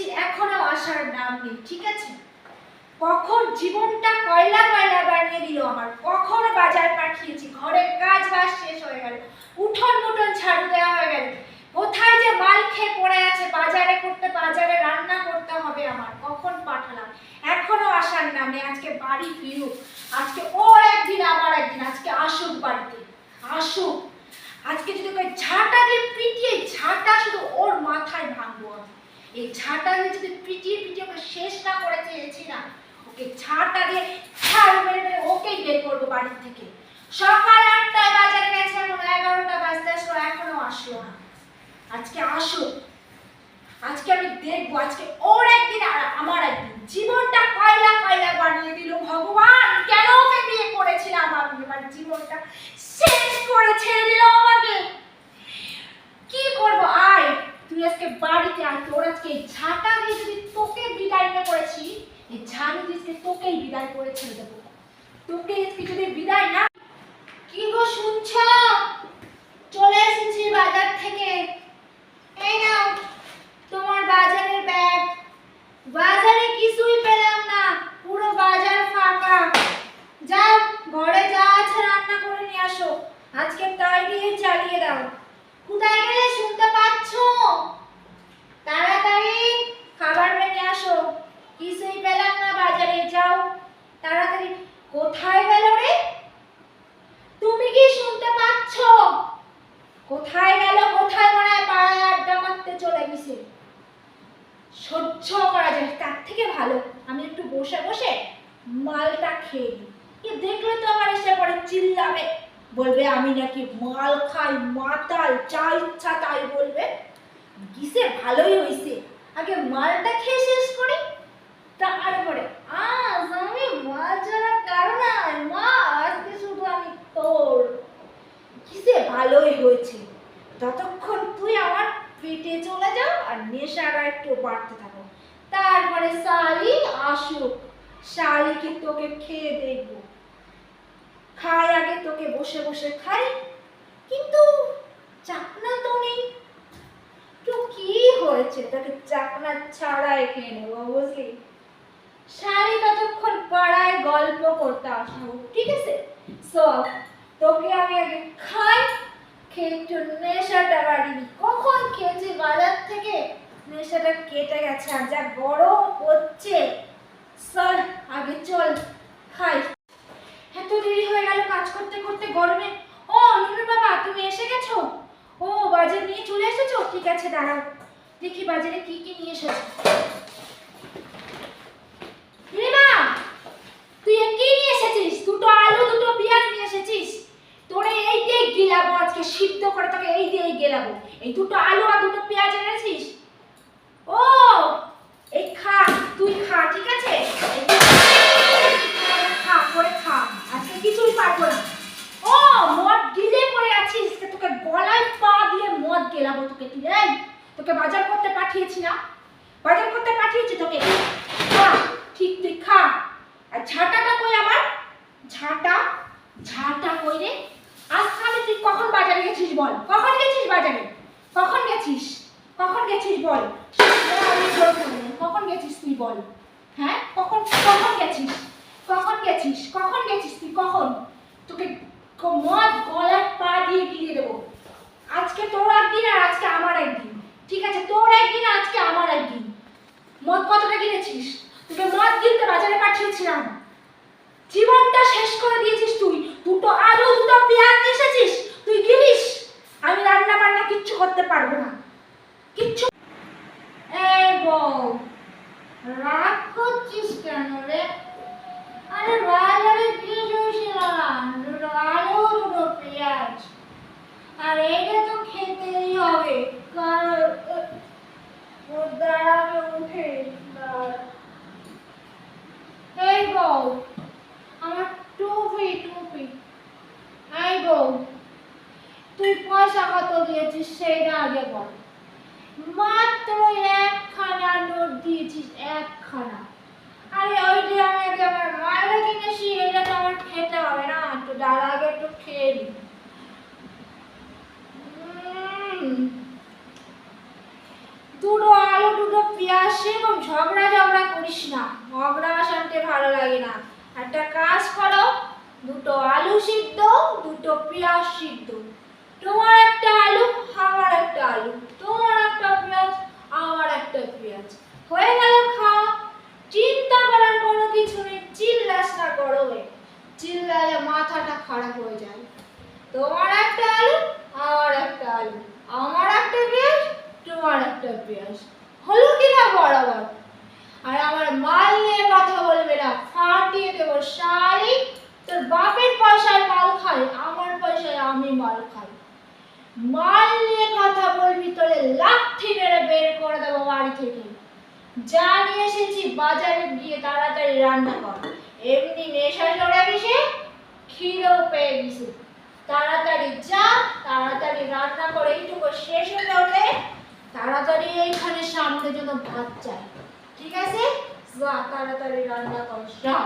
পাঠিয়েছি এখনও আসার নাম নেই, ঠিক আছে? কখন জীবনটা কয়লা কয়লা বানিয়ে দিল আমার? কখন বাজার পাঠিয়েছি? ঘরের কাজ বাজ শেষ হয়ে গেল, উঠোন মুঠোন ঝাড়ু দেওয়া হয়ে গেল। কোথায় যে মাল খেয়ে পড়ে আছে, বাজারে করতে, বাজারে রান্না করতে হবে আমার? কখন পাঠালাম? এখনও আসার নাম আজকে বাড়ি ফিরুক। আজকে ওর একদিন আমার একদিন, আজকে আসুক বাড়িতে। আসুক। আজকে যদি ঝাঁটা দিয়ে পিটিয়ে, ঝাঁটা শুধু ওর মাথায় ভাঙবো আমি। এই ঝাঁটা দিয়ে যদি পিটিয়ে পিটিয়ে ওকে শেষ না করে চেয়েছি না, ওকে ঝাঁটা দিয়ে ছাড় মেরে মেরে ওকেই বের করব বাড়ির থেকে। সকাল আটটায় বাজারে গেছে, এখন এগারোটা বাজতে আসলো, এখনও আসলো না। আজকে আসুক। আজকে আমি দেখব, আজকে ওর একদিন আর আমার একদিন। জীবনটা কয়লা কয়লা বানিয়ে দিল ভগবান। কেন ওকে বিয়ে করেছিলাম আমি? আমার জীবনটা শেষ করে ছেড়ে দিল আমাকে কি করব আয় তুই আজকে বাড়িতে আর তোর আজকে ঝাঁটা দিয়ে যদি তোকে বিদায় না করেছি, এই ঝাড়ু দিয়ে তোকেই বিদায় করে ছেড়ে দেবো। তোকে আজকে যদি বিদায় না কি গো শুনছ? চলে এসেছি বাজার থেকে। এই নাও, তোমার বাজারের ব্যাগ বাজারে কিছুই পেলাম না পুরো বাজার ফাঁকা যাও ঘরে যা আছে রান্না করে নিয়ে আসো আজকে তাই দিয়ে চালিয়ে দাও কোথায় গেলে শুনতে পাচ্ছ তাড়াতাড়ি খাবার নিয়ে আসো কিছুই পেলাম না বাজারে যাও তাড়াতাড়ি কোথায় গেল রে তুমি কি শুনতে পাচ্ছ কোথায় গেল কোথায় মনে হয় পাড়ায় আড্ডা মারতে চলে গেছে সহ্য করা যায় তার থেকে ভালো, আমি একটু বসে বসে মালটা খেয়ে নিই। এ দেখলে তো আমার এসে পরে চিল্লাবে। বলবে, আমি নাকি মাল খাই, মাতাল, যা ইচ্ছা তাই বলবে। গিসে ভালোই হইছে। আগে মালটা খেয়ে শেষ করি তারপরে আজ আমি মাল ছাড়া কারণ মা আজকে শুধু আমি তোর কিসে ভালোই হয়েছে ততক্ষণ তুই আমার পেটে চলে আর একটু বাড়তে থাকো। তারপরে শালি আসুক। শালিকে তোকে খেয়ে দেখব। খাই আগে তোকে বসে বসে খাই। কিন্তু চাকনা তো নেই। তো কি হয়েছে? তোকে চাকনা ছাড়াই খেয়ে নেব, বুঝলি? শালি ততক্ষণ পাড়ায় গল্প করতে আসব ঠিক আছে? সব তোকে আমি আগে খাই। খেয়ে একটু নেশাটা বাড়িনি। কখন খেয়েছি? বাজার থেকে নেশাটা কেটে গেছে আর যা গরম হচ্ছে চল আগে চল, খাই। এত দেরি হয়ে গেল কাজ করতে করতে গরমে। ও, নুনুর বাবা, তুমি এসে গেছো? ও, বাজার নিয়ে চলে এসেছ? ঠিক আছে, দাঁড়াও। দেখি বাজারে কি কি নিয়ে এসেছ রিমা তুই এ কি নিয়ে এসেছিস দুটো আলু দুটো পেঁয়াজ নিয়ে এসেছিস তোরে এই দিয়ে গেলাবো আজকে সিদ্ধ করে তোকে এই দিয়ে গেলাবো এই দুটো আলু আর দুটো পেঁয়াজ এনেছিস? ও, এই খা, তুই খা, ঠিক আছে? খা করে খা, আজকে কিছুই পারব না। ও, মদ গিলে পড়ে আছিস তোকে গলায় পা দিয়ে মদ গেলাবো তোকে তুই তোকে বাজার করতে পাঠিয়েছি না। বাজার করতে পাঠিয়েছি তোকে। খা, ঠিক, তুই খা। আর ঝাঁটাটা কই আমার? ঝাঁটা ঝাঁটা কই রে? আজ আমি তুই কখন বাজারে গেছিস বল? কখন গেছিস বাজারে? কখন গেছিস? কখন গেছিস বল। কখন গেছিস তুই বল? হ্যাঁ? কখন কখন গেছিস? কখন গেছিস? কখন গেছিস তুই? কখন? তোকে মদ গলার পা দিয়ে গিয়ে দেবো। আজকে তোর একদিন আর আজকে আমার একদিন। ঠিক আছে? তোর একদিন আজকে আমার একদিন। মদ কতটা কিনেছিস তোকে মদ কিনতে বাজারে পাঠিয়েছিলাম। জীবনটা শেষ করে দিয়েছিস তুই। দুটো আলু, দুটো পেঁয়াজ এসেছিস তুই গিলিস আমি রান্না বান্না কিচ্ছু করতে পারব না কিচ্ছু এই বউ রাগ করছিস কেন রে আরে বাজারে গিয়েছিলাম দুটো আলু দুটো পেঁয়াজ আর এইটা তো খেতেই হবে কারণ ও দাঁড়াবে উঠে দাঁড়া। এই বউ আমার টুপি টুপি এই বউ তুই পয়সা কত দিয়েছিস সেইটা আগে বল মাত্র একখানা নোট দিয়েছিস একখানা। আরে ওই যে আমি আগে আমার মায়েরা কিনেছি এটা তো আমার খেতে হবে না, একটু দাঁড়া আগে একটু খেয়ে নি। দুটো আলু, দুটো পেঁয়াজ সেরকম ঝগড়া ঝগড়া করিস না, ঝগড়া শান্তি ভালো লাগে না। একটা কাজ করো, দুটো আলু সিদ্ধ, দুটো পেঁয়াজ সিদ্ধ তোমার একটা আলু আমার একটা আলু তোমার একটা পেঁয়াজ আমার একটা পেঁয়াজ হয়ে গেল খাওয়া চিন্তা করার কোনো কিছু নেই চিল্লাস না গরমে। চিল্লালে মাথাটা খারাপ হয়ে যায়। তোমার একটা আলু, আমার একটা আলু। আমার একটা পেঁয়াজ, তোমার একটা পেঁয়াজ। হলো কি না বরাবর? আর আমার মাল নিয়ে কথা বলবে না। ফাটিয়ে দেবো শাড়ি তোর বাপের পয়সায় মাল খাই, আমার পয়সায় আমি মাল খাই। মাল নিয়ে কথা বলবি তোরে লাঠি মেরে বের করে দেবো বাড়ি থেকে। যা নিয়ে এসেছি বাজারে গিয়ে তাড়াতাড়ি রান্না কর। এমনি নেশা চড়ে গেছে খিদেও পেয়ে গেছে। তাড়াতাড়ি যা, তাড়াতাড়ি রান্না করে এইটুকু শেষ হয়ে যাবে তাড়াতাড়ি এইখানে সামনে জন্য ভাত চাই ঠিক আছে? যা, তাড়াতাড়ি রান্না কর। যা।